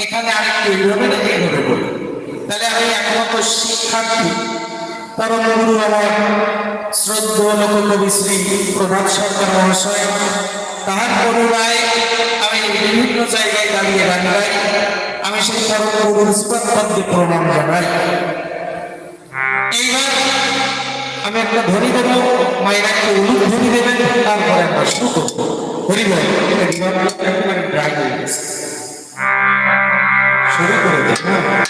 এখানে আরেকটু এইভাবে না এইভাবে বলি। তাহলে আমি একমাত্র শিক্ষার্থী। পরম গুরু আমার শ্রদ্ধ লোককবি শ্রী প্রভাত সরকার মহাশয়। তাহার করুণায় আমি বিভিন্ন জায়গায় দাঁড়িয়ে গান গাই। আমি সেই পরম গুরুর স্পন্দে প্রণাম জানাই। এইবার আমি একটা ধরি দেবো। মায়ের একটা উলুক ধ্বনি দেবেন। তারপরে আমরা শুরু করব। হরি বল। এটা জীবন একেবারে ড্রাই হয়ে গেছে Soy 49.